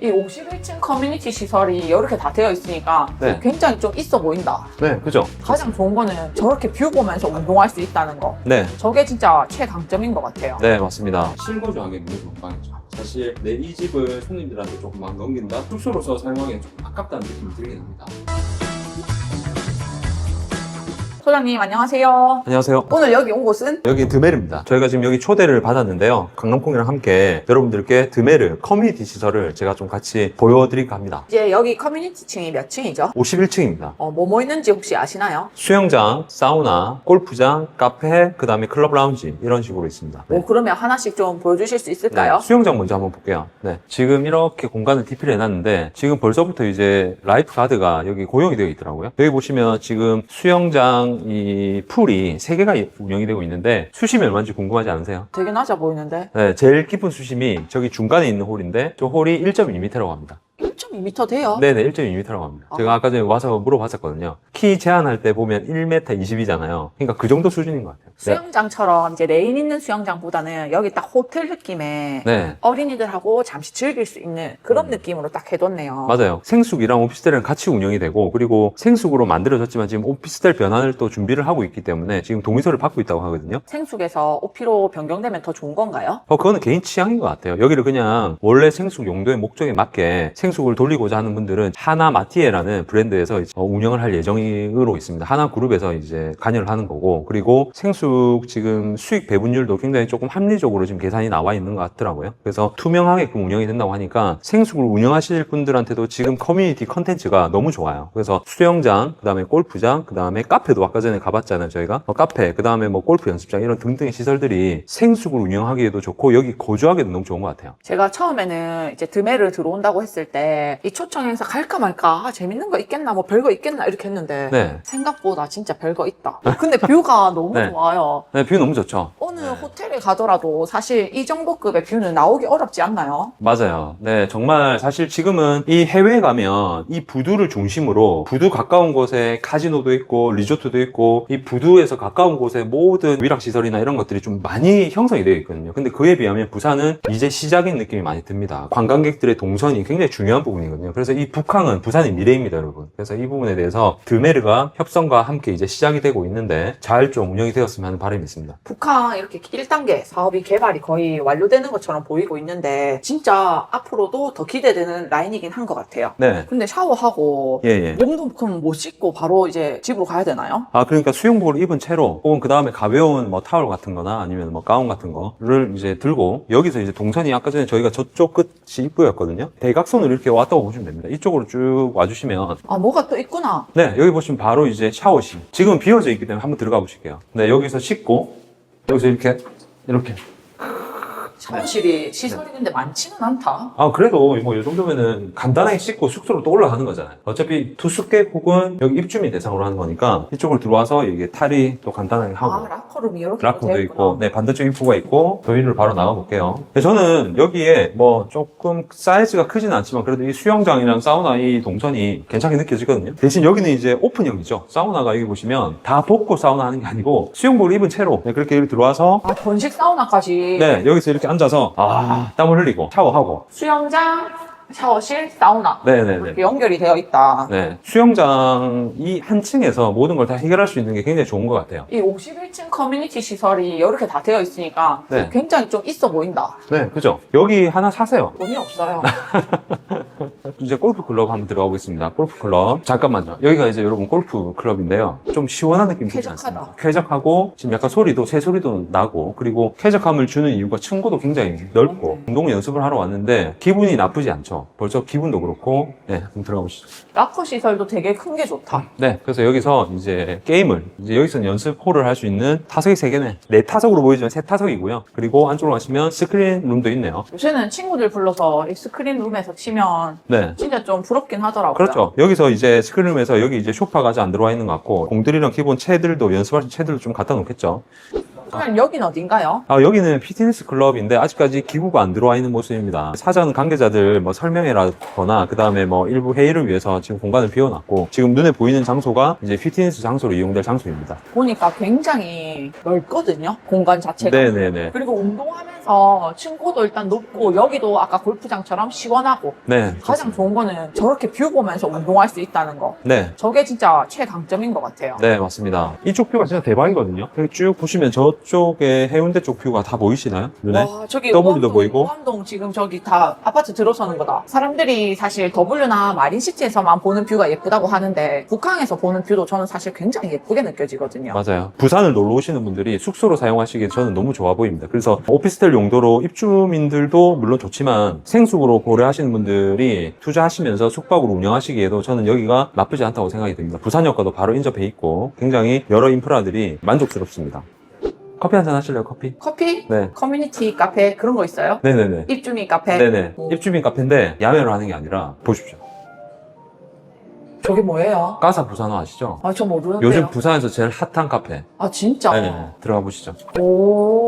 이 51층 커뮤니티 시설이 이렇게 다 되어 있으니까 네. 굉장히 좀 있어 보인다. 네, 그죠? 가장 좋은 거는 저렇게 뷰 보면서 운동할 수 있다는 거. 네, 저게 진짜 최강점인 것 같아요. 네, 맞습니다. 실거주하기 너무 방이죠. 사실 내 이 집을 손님들한테 조금 막 넘긴다? 숙소로서 사용하기엔 조금 아깝다는 느낌이 들긴 합니다. 소장님 안녕하세요. 안녕하세요. 오늘 여기 온 곳은 여기 드메르입니다. 저희가 지금 여기 초대를 받았는데요. 강남콩이랑 함께 여러분들께 드메르 커뮤니티 시설을 제가 좀 같이 보여드릴까 합니다. 이제 여기 커뮤니티 층이 몇 층이죠? 51층입니다. 어, 뭐뭐 있는지 혹시 아시나요? 수영장, 사우나, 골프장, 카페, 그 다음에 클럽 라운지 이런 식으로 있습니다. 네. 뭐 그러면 하나씩 좀 보여주실 수 있을까요? 네, 수영장 먼저 한번 볼게요. 네. 지금 이렇게 공간을 디필 해놨는데, 지금 벌써부터 이제 라이프 가드가 여기 고용이 되어 있더라고요. 여기 보시면 지금 수영장 이 풀이 세 개가 운영이 되고 있는데, 수심이 얼마인지 궁금하지 않으세요? 되게 낮아 보이는데 네, 제일 깊은 수심이 저기 중간에 있는 홀인데, 저 홀이 1.2m라고 합니다. 1.2m 돼요? 네네, 1.2m라고 합니다. 제가 아까 전에 와서 물어봤었거든요. 키 제한할 때 보면 1m 20이잖아요. 그러니까 그 정도 수준인 것 같아요. 네. 수영장처럼 이제 레인 있는 수영장보다는 여기 딱 호텔 느낌의 네. 어린이들하고 잠시 즐길 수 있는 그런 음. 느낌으로 딱 해뒀네요. 맞아요. 생숙이랑 오피스텔은 같이 운영이 되고 그리고 생숙으로 만들어졌지만 지금 오피스텔 변환을 또 준비를 하고 있기 때문에 지금 동의서를 받고 있다고 하거든요. 생숙에서 오피로 변경되면 더 좋은 건가요? 어, 그거는 개인 취향인 것 같아요. 여기를 그냥 원래 생숙 용도의 목적에 맞게 생숙 을 돌리고자 하는 분들은 하나 마티에라는 브랜드에서 어, 운영을 할 예정으로 있습니다. 하나 그룹에서 이제 관여를 하는 거고 그리고 생숙 지금 수익 배분율도 굉장히 조금 합리적으로 지금 계산이 나와 있는 것 같더라고요. 그래서 투명하게끔 운영이 된다고 하니까 생숙을 운영하실 분들한테도 지금 커뮤니티 컨텐츠가 너무 좋아요. 그래서 수영장, 그 다음에 골프장, 그 다음에 카페도 아까 전에 가봤잖아요. 저희가 어, 카페, 그 다음에 뭐 골프 연습장 이런 등등의 시설들이 생숙을 운영하기에도 좋고 여기 거주하기도 너무 좋은 것 같아요. 제가 처음에는 이제 드메를 들어온다고 했을 때이 초청 행사 갈까 말까 아, 재밌는 거 있겠나 뭐 별거 있겠나 이렇게 했는데 네. 생각보다 진짜 별거 있다. 근데 뷰가 너무 네. 좋아요. 네, 뷰 너무 좋죠. 어느 네. 호텔에 가더라도 사실 이 정도급의 뷰는 나오기 어렵지 않나요? 맞아요. 네, 정말 사실 지금은 이 해외에 가면 이 부두를 중심으로 부두 가까운 곳에 카지노도 있고 리조트도 있고 이 부두에서 가까운 곳에 모든 위락시설이나 이런 것들이 좀 많이 형성이 되어 있거든요. 근데 그에 비하면 부산은 이제 시작인 느낌이 많이 듭니다. 관광객들의 동선이 굉장히 중요한 부분이거든요. 그래서 이 북항은 부산의 미래입니다, 여러분. 그래서 이 부분에 대해서 드메르가 협성과 함께 이제 시작이 되고 있는데 잘 좀 운영이 되었으면 하는 바람이 있습니다. 북한 이렇게 1단계 사업이 개발이 거의 완료되는 것처럼 보이고 있는데 진짜 앞으로도 더 기대되는 라인이긴 한 것 같아요. 네. 근데 샤워하고 예, 예. 몸도 그럼 못 씻고 바로 이제 집으로 가야 되나요? 아, 그러니까 수영복을 입은 채로, 혹은 그 다음에 가벼운 뭐 타월 같은 거나 아니면 뭐 가운 같은 거를 이제 들고, 여기서 이제 동선이 아까 전에 저희가 저쪽 끝이 입구였거든요. 대각선으로 이렇게 왔다고 보시면 됩니다. 이쪽으로 쭉 와주시면, 아 뭐가 또 있구나. 네, 여기 보시면 바로 이제 샤워실. 지금은 비어져 있기 때문에 한번 들어가 보실게요. 네, 여기서 씻고, 여기서 이렇게, 이렇게. 샤워실이 시설이 근데 많지는 않다. 아, 그래도 뭐 이 정도면은 간단하게 씻고 숙소로 또 올라가는 거잖아요. 어차피 투숙객 혹은 여기 입주민 대상으로 하는 거니까 이쪽으로 들어와서 이게 탈의 또 간단하게 하고. 아 라커룸이 이렇게 락커도 되어 있고, 있구나. 네, 반대쪽 입구가 있고, 저희를 바로 나가볼게요. 네, 저는 여기에 뭐 조금 사이즈가 크지는 않지만, 그래도 이 수영장이랑 사우나 이 동선이 괜찮게 느껴지거든요. 대신 여기는 이제 오픈형이죠. 사우나가 여기 보시면 다 벗고 사우나 하는 게 아니고, 수영복을 입은 채로, 네, 그렇게 여기 들어와서, 아 건식 사우나까지. 네, 여기서 이렇게 앉아서, 아, 땀을 흘리고, 샤워하고, 수영장, 샤워실, 사우나. 네네네. 이렇게 연결이 되어 있다. 네, 수영장 이 한 층에서 모든 걸 다 해결할 수 있는 게 굉장히 좋은 것 같아요. 이 51층 커뮤니티 시설이 이렇게 다 되어 있으니까 네. 굉장히 좀 있어 보인다. 네, 그죠? 여기 하나 사세요. 돈이 없어요. 이제 골프 클럽 한번 들어가 보겠습니다. 골프 클럽. 잠깐만요. 여기가 이제 여러분 골프 클럽인데요. 좀 시원한 느낌이 들지 쾌적하다. 않습니까? 쾌적하고 지금 약간 소리도 새 소리도 나고 그리고 쾌적함을 주는 이유가 층고도 굉장히 넓고 운동 연습을 하러 왔는데 기분이 나쁘지 않죠. 벌써 기분도 그렇고 네, 한번 들어가 보시죠. 라커 시설도 되게 큰 게 좋다. 네, 그래서 여기서 이제 게임을 이제 여기서는 연습 홀을 할 수 있는 타석이 세 개네. 네 타석으로 보이지만 세 타석이고요. 그리고 안쪽으로 가시면 스크린 룸도 있네요. 요새는 친구들 불러서 이 스크린 룸에서 치면 네. 진짜 좀 부럽긴 하더라고요. 그렇죠. 여기서 이제 스크린룸에서 여기 이제 쇼파가 아직 안 들어와 있는 것 같고 공들이랑 기본 채들도 연습할 수 있는 채들도 좀 갖다 놓겠죠. 그러면 여긴 어딘가요? 아, 여기는 피트니스 클럽인데 아직까지 기구가 안 들어와 있는 모습입니다. 사전 관계자들 뭐 설명회라거나 그 다음에 뭐 일부 회의를 위해서 지금 공간을 비워놨고 지금 눈에 보이는 장소가 이제 피트니스 장소로 이용될 장소입니다. 보니까 굉장히 넓거든요. 공간 자체가. 네네네. 그리고 운동하면 서 안에서 층고도 일단 높고 여기도 아까 골프장처럼 시원하고 네. 가장 좋은 거는 저렇게 뷰 보면서 운동할 수 있다는 거. 네. 저게 진짜 최강점인 것 같아요. 네, 맞습니다. 이쪽 뷰가 진짜 대박이거든요. 여기 쭉 보시면 저쪽에 해운대 쪽 뷰가 다 보이시나요? 눈에? 와, 저기 W도 우암동, 보이고. 우암동 지금 저기 다 아파트 들어서는 거다. 사람들이 사실 W나 마린시티에서만 보는 뷰가 예쁘다고 하는데 북항에서 보는 뷰도 저는 사실 굉장히 예쁘게 느껴지거든요. 맞아요. 부산을 놀러 오시는 분들이 숙소로 사용하시기에 저는 너무 좋아 보입니다. 그래서 오피스텔 용도로 입주민들도 물론 좋지만 생숙으로 고려하시는 분들이 투자하시면서 숙박으로 운영하시기에도 저는 여기가 나쁘지 않다고 생각이 듭니다. 부산역과도 바로 인접해 있고 굉장히 여러 인프라들이 만족스럽습니다. 커피 한 잔 하실래요? 커피? 커피? 네. 커뮤니티 카페 그런 거 있어요? 네네네. 입주민 카페? 네네. 어. 입주민 카페인데 야매로 하는 게 아니라 보십시오. 저게 뭐예요? 까사 부산어 아시죠? 아, 저 모르는데요. 요즘 부산에서 제일 핫한 카페. 아, 진짜? 네, 들어가 보시죠. 오,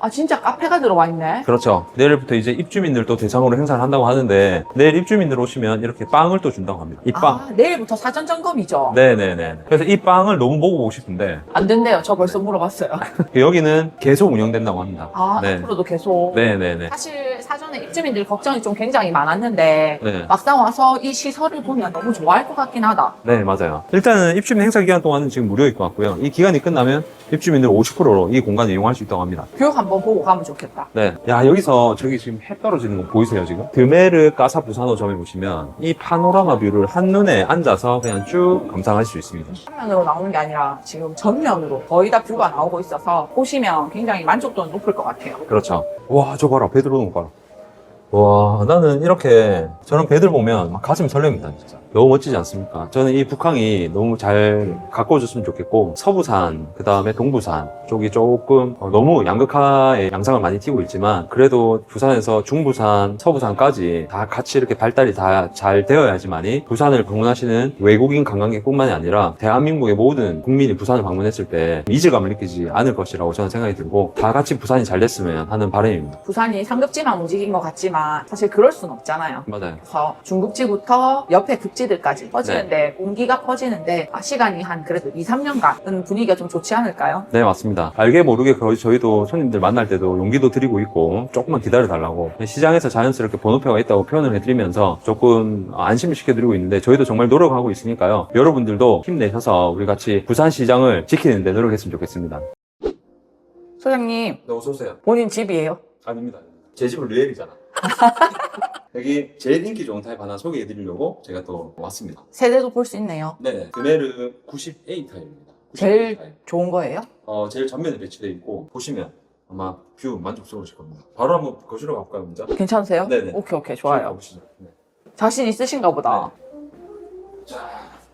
아, 진짜 카페가 들어와 있네. 그렇죠. 내일부터 이제 입주민들도 대상으로 행사를 한다고 하는데 내일 입주민들 오시면 이렇게 빵을 또 준다고 합니다. 이 빵. 아, 내일부터 사전 점검이죠? 네네네. 그래서 이 빵을 너무 먹어보고 싶은데 안 된대요. 저 벌써 물어봤어요. 여기는 계속 운영된다고 합니다. 아, 네. 앞으로도 계속. 네네네. 사실 사전에 입주민들 걱정이 좀 굉장히 많았는데 네. 막상 와서 이 시설을 보면 너무 좋아할 것 같긴 하다. 네, 맞아요. 일단은 입주민 행사 기간 동안은 지금 무료일 것 같고요. 이 기간이 끝나면 입주민들 50%로 이 공간을 이용할 수 있다고 합니다. 교육 한번 보고 가면 좋겠다. 네. 야, 여기서 저기 지금 해 떨어지는 거 보이세요, 지금? 드메르 까사 부산호점에 보시면 이 파노라마 뷰를 한눈에 앉아서 그냥 쭉 감상할 수 있습니다. 한면으로 나오는 게 아니라 지금 전면으로 거의 다 뷰가 나오고 있어서 보시면 굉장히 만족도는 높을 것 같아요. 그렇죠. 와, 저 봐라. 거 봐라. 와, 나는 이렇게 저런 배들 보면 막 가슴이 설렙니다, 진짜. 너무 멋지지 않습니까? 저는 이 북항이 너무 잘 가꿔줬으면 좋겠고, 서부산, 그 다음에 동부산 쪽이 조금 어, 너무 양극화의 양상을 많이 띠고 있지만, 그래도 부산에서 중부산, 서부산까지 다 같이 이렇게 발달이 다 잘 되어야지만이 부산을 방문하시는 외국인 관광객뿐만이 아니라 대한민국의 모든 국민이 부산을 방문했을 때 이질감을 느끼지 않을 것이라고 저는 생각이 들고, 다 같이 부산이 잘 됐으면 하는 바람입니다. 부산이 상급지만 움직인 것 같지만 사실 그럴 순 없잖아요. 맞아요. 그래서 중급지부터 옆에 급지들까지 퍼지는데 공기가 퍼지는데 아, 시간이 한 그래도 2, 3년간 분위기가 좀 좋지 않을까요? 네, 맞습니다. 알게 모르게 거의 저희도 손님들 만날 때도 용기도 드리고 있고 조금만 기다려 달라고 시장에서 자연스럽게 번호표가 있다고 표현을 해드리면서 조금 안심을 시켜드리고 있는데 저희도 정말 노력하고 있으니까요. 여러분들도 힘내셔서 우리 같이 부산 시장을 지키는데 노력했으면 좋겠습니다. 소장님 네, 어서 오세요. 본인 집이에요? 아닙니다. 제 집은 르엘이잖아. 여기 제일 인기 좋은 타입 하나 소개해드리려고 제가 또 왔습니다. 세대도 볼 수 있네요. 네네. 드메르 90A 타입입니다. 90A 제일 타입. 좋은 거예요? 어, 제일 전면에 배치되어 있고 보시면 아마 뷰 만족스러우실 겁니다. 바로 한번 거실로 가볼까요, 먼저? 괜찮으세요? 네네. 오케이 오케이 좋아요. 가보시죠. 네. 자신 있으신가 보다. 자,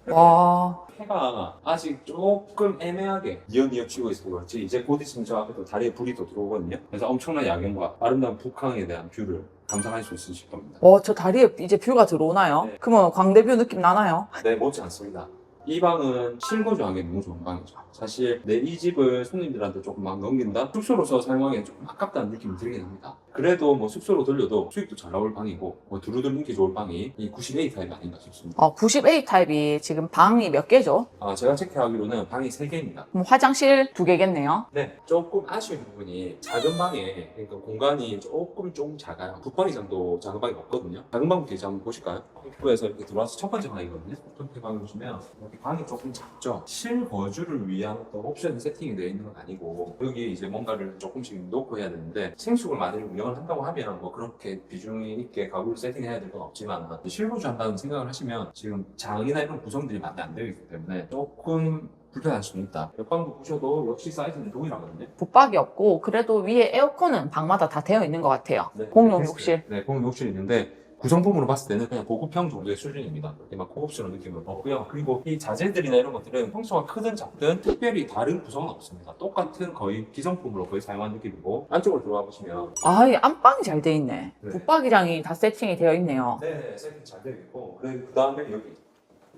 와 해가 아직 조금 애매하게 니어니어 치고 있어서 그렇지 이제 곧 있으면 저 앞에 또 다리에 불이 또 들어오거든요. 그래서 엄청난 야경과 아름다운 북항에 대한 뷰를 감상할 수 있으실 겁니다. 와, 저 다리에 이제 뷰가 들어오나요? 네. 그러면 광대뷰 느낌 나나요? 네, 못지 않습니다. 이 방은 실거주하기 너무 좋은 방이죠. 사실 내 이 집을 손님들한테 조금 막 넘긴다? 숙소로서 사용하기엔 조금 아깝다는 느낌이 들긴 합니다. 그래도 뭐 숙소로 돌려도 수익도 잘 나올 방이고 뭐 두루두루 인기 좋을 방이 이 90A 타입이 아닌가 싶습니다. 어, 90A 타입이 지금 방이 몇 개죠? 아, 제가 체크하기로는 방이 3개입니다. 그럼 화장실 두 개겠네요. 네, 조금 아쉬운 부분이 작은 방에 그러니까 공간이 조금 좀 작아요. 붙박이장도 작은 방이 없거든요. 작은 방부터 이제 한번 보실까요? 입구에서 이렇게 들어와서 첫 번째 방이거든요. 첫 번째 방을 보시면 여기 방이 조금 작죠. 실거주를 위한 어떤 옵션이 세팅이 되어 있는 건 아니고 여기 이제 뭔가를 조금씩 놓고 해야 되는데 생수를 만약에 운영을 한다고 하면 뭐 그렇게 비중이 있게 가구를 세팅해야 될 건 없지만 실거주 한다는 생각을 하시면 지금 장이나 이런 구성들이 많이 안 되어 있기 때문에 조금 불편할 수는 있다. 옆방도 보셔도 역시 사이즈는 동일하거든요. 붙박이 없고 그래도 위에 에어컨은 방마다 다 되어 있는 것 같아요. 네, 공용. 욕실. 네, 공용 욕실이 있는데 구성품으로 봤을 때는 그냥 고급형 정도의 수준입니다. 그렇게 막 고급스러운 느낌은 없고요. 그리고 이 자재들이나 이런 것들은 평소와 크든 작든 특별히 다른 구성은 없습니다. 똑같은 거의 기성품으로 거의 사용한 느낌이고 안쪽으로 들어가 보시면 아, 이 안방이 잘 돼 있네. 네. 붙박이장이 다 세팅이 되어 있네요. 네, 세팅 잘 되어 있고 그 다음에 여기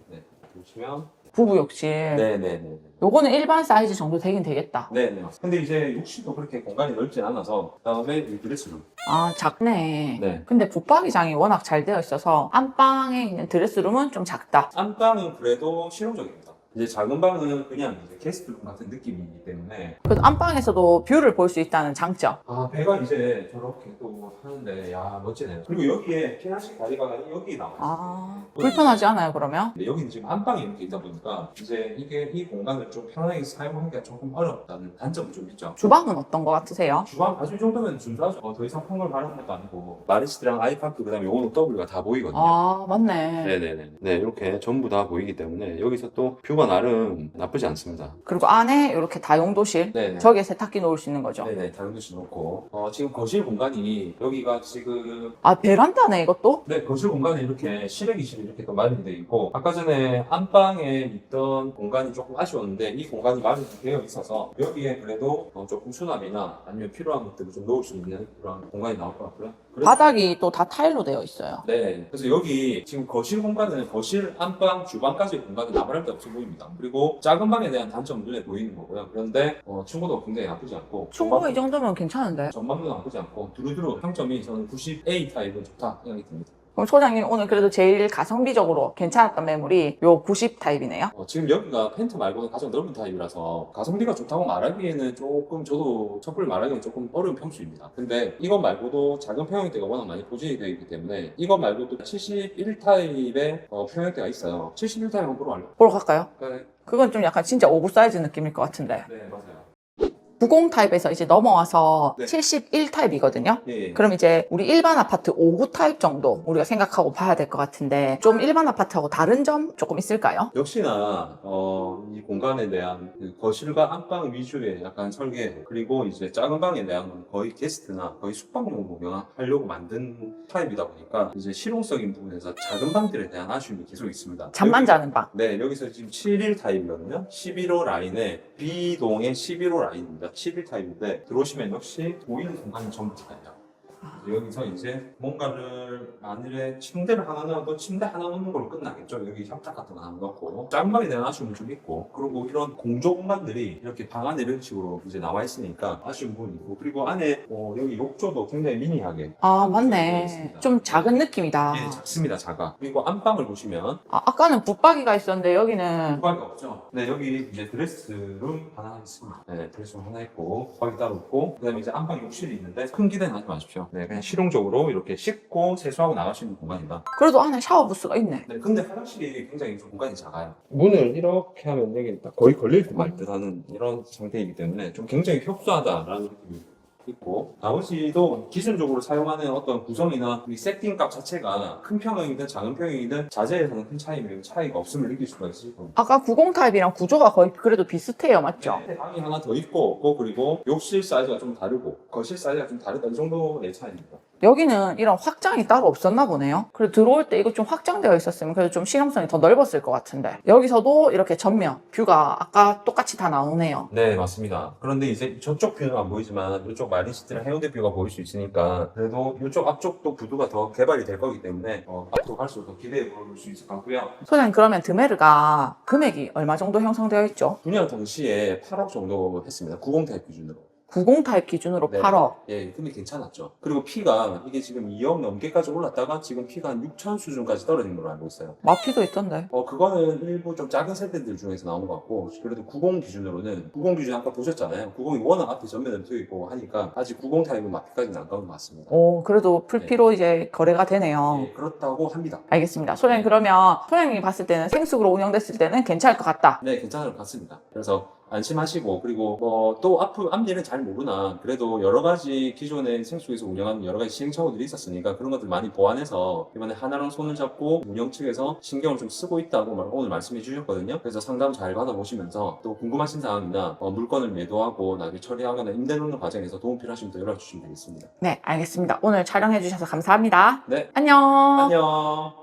네, 보시면 부부 욕실. 네네네. 요거는 일반 사이즈 정도 되긴 되겠다. 네네. 근데 이제 욕실도 그렇게 공간이 넓진 않아서 그다음에 이 드레스룸. 아, 작네. 네. 근데 붙박이장이 워낙 잘 되어 있어서 안방에 있는 드레스룸은 좀 작다. 안방은 그래도 실용적입니다. 이제 작은 방은 그냥 이제 게스트룸 같은 느낌이기 때문에 그래도 안방에서도 뷰를 볼 수 있다는 장점. 아 배가 이제 저렇게 또 하는데 야 멋지네요. 그리고 여기에 피나식 다리가 여기 나와 있어요. 아, 불편하지 않아요, 그러면? 근데 여기는 지금 안방이 이렇게 있다 보니까 이제 이게 이 공간을 좀 편하게 사용하기가 조금 어렵다는 단점은 좀 있죠. 주방은 어떤 거 같으세요? 주방 아주 이 정도면 준수하죠. 어, 더 이상 큰걸 바라는 것도 아니고 마리스트랑 아이파크 그다음에 요거는 W가 다 보이거든요. 아, 맞네. 네네네. 네 이렇게 전부 다 보이기 때문에 여기서 또 뷰가 나름 나쁘지 않습니다. 그리고 안에 이렇게 다용도실. 네네. 저기에 세탁기 놓을 수 있는 거죠. 네네 다용도실 놓고 어, 지금 거실 공간이 여기가 지금 아, 베란다네, 이것도? 네, 거실 공간에 이렇게 실외기실이 이렇게 또 마련되어 있고, 아까 전에 안방에 있던 공간이 조금 아쉬웠는데, 이 공간이 마련되어 있어서, 여기에 그래도 어, 조금 수납이나 아니면 필요한 것들을 좀 넣을 수 있는 그런 공간이 나올 것 같고요. 그래서- 바닥이 또 다 타일로 되어 있어요. 네. 그래서 여기 지금 거실 공간은 거실, 안방, 주방까지 공간은 아무런 데 없어 보입니다. 그리고 작은 방에 대한 단점은 눈에 보이는 거고요. 그런데 어, 충고도 굉장히 나쁘지 않고, 충분히 이 정도면 괜찮은데. 전망도 나쁘지 않고, 두루두루 평점이 저는 90A 타입은 좋다 생각이 듭니다. 그럼 소장님 오늘 그래도 제일 가성비적으로 괜찮았던 매물이 요 90 타입이네요. 어, 지금 여기가 펜트 말고는 가장 넓은 타입이라서 가성비가 좋다고 말하기에는 조금 저도 섣불리 말하기는 조금 어려운 평수입니다. 근데 이것 말고도 작은 평형대가 워낙 많이 고정이 되어 있기 때문에 이것 말고도 71 타입의 어, 평형대가 있어요. 71 타입 한번 보러 갈래요? 보러 갈까요? 네, 그건 좀 약간 진짜 오버 사이즈 느낌일 것 같은데. 네 맞아요. 90 타입에서 이제 넘어와서 네. 71 타입이거든요. 예, 그럼 이제 우리 일반 아파트 5구 타입 정도 우리가 생각하고 봐야 될 것 같은데 좀 일반 아파트하고 다른 점 조금 있을까요? 역시나 어, 이 공간에 대한 그 거실과 안방 위주의 약간 설계 그리고 이제 작은 방에 대한 건 거의 게스트나 거의 숙박용으로 하려고 만든 타입이다 보니까 이제 실용적인 부분에서 작은 방들에 대한 아쉬움이 계속 있습니다. 잠만 여기- 자는 방. 네, 여기서 지금 7일 타입이거든요. 11호 라인에 B동의 11호 라인입니다. 7일 타입인데 들어오시면 역시 보이는 공간이 전부 다예요. 여기서 이제 뭔가를 만일에 침대를 하나 넣어도 침대 하나 넣는 걸로 끝나겠죠. 여기 협탁 같은 거 하나 넣고 대한 아쉬움은 좀 있고 그리고 이런 공조 공간들이 이렇게 방 안에 이런 식으로 이제 나와 있으니까 아쉬운 부분이 있고 그리고 안에 어, 여기 욕조도 굉장히 미니하게 아 맞네. 있습니다. 좀 작은 느낌이다. 예, 작습니다, 작아. 그리고 안방을 보시면 아, 아까는 붙박이가 있었는데 여기는 부박이 없죠. 네, 여기 이제 드레스룸 하나 있습니다. 네, 드레스룸 하나 있고, 부박이 따로 없고, 그 다음에 이제 안방 욕실이 있는데, 큰 기대는 하지 마십시오. 네, 그냥 실용적으로 이렇게 씻고 세수하고 나갈 수 있는 공간이다. 그래도 안에 샤워 부스가 있네. 네, 근데 화장실이 굉장히 좀 공간이 작아요. 문을 이렇게 하면 여기 딱 거의 걸릴 듯 말 듯 하는 이런 상태이기 때문에 좀 굉장히 협소하다라는 느낌이 있고 나머지도 기준적으로 사용하는 어떤 구성이나 이 세팅 값 자체가 큰 평형이든 작은 평형이든 자재에서는 큰 차이, 차이가 없음을 느낄 수가 있을 겁니다. 아까 90 타입이랑 구조가 거의 그래도 비슷해요, 맞죠? 네, 방이 하나 더 있고 없고 그리고 욕실 사이즈가 좀 다르고 거실 사이즈가 좀 다르다 이 정도의 차이입니다. 여기는 이런 확장이 따로 없었나 보네요. 그리고 들어올 때 이거 좀 확장되어 있었으면 그래도 좀 실용성이 더 넓었을 것 같은데 여기서도 이렇게 전면 뷰가 아까 똑같이 다 나오네요. 네 맞습니다. 그런데 이제 저쪽 뷰는 안 보이지만 이쪽 마린시티랑 해운대 뷰가 보일 수 있으니까 그래도 이쪽 앞쪽도 구도가 더 개발이 될 거기 때문에 어, 앞으로 갈수록 더 기대해 볼 수 있을 것 같고요. 소장님 그러면 드메르가 금액이 얼마 정도 형성되어 있죠? 분양 당시에 8억 정도 했습니다. 90 타입 기준으로. 90 타입 기준으로 네. 8억. 예, 근데 괜찮았죠. 그리고 피가 이게 지금 2억 넘게까지 올랐다가 지금 피가 한 6천 수준까지 떨어진 걸로 알고 있어요. 마피도 있던데. 어, 그거는 일부 좀 작은 세대들 중에서 나온 것 같고, 그래도 90 기준으로는, 90 기준 아까 보셨잖아요. 90이 워낙 앞에 전면에 트여 있고 하니까, 아직 90 타입은 마피까지는 안 가는 것 같습니다. 오, 그래도 풀피로 이제 거래가 되네요. 예, 그렇다고 합니다. 알겠습니다. 소장님 그러면 소장님이 봤을 때는 생숙으로 운영됐을 때는 괜찮을 것 같다. 네, 괜찮을 것 같습니다. 그래서 안심하시고, 그리고 뭐 또 앞, 앞일은 잘 모르나, 그래도 여러 가지 기존에 생수에서 운영하는 여러 가지 시행착오들이 있었으니까 그런 것들 많이 보완해서 이번에 하나랑 손을 잡고 운영 측에서 신경을 좀 쓰고 있다고 말- 오늘 말씀해 주셨거든요. 그래서 상담 잘 받아보시면서 또 궁금하신 사항이나 어, 물건을 매도하고 나중에 처리하거나 임대 놓는 과정에서 도움 필요하시면 더 연락 주시면 되겠습니다. 네, 알겠습니다. 오늘 촬영해 주셔서 감사합니다. 네, 안녕. 안녕.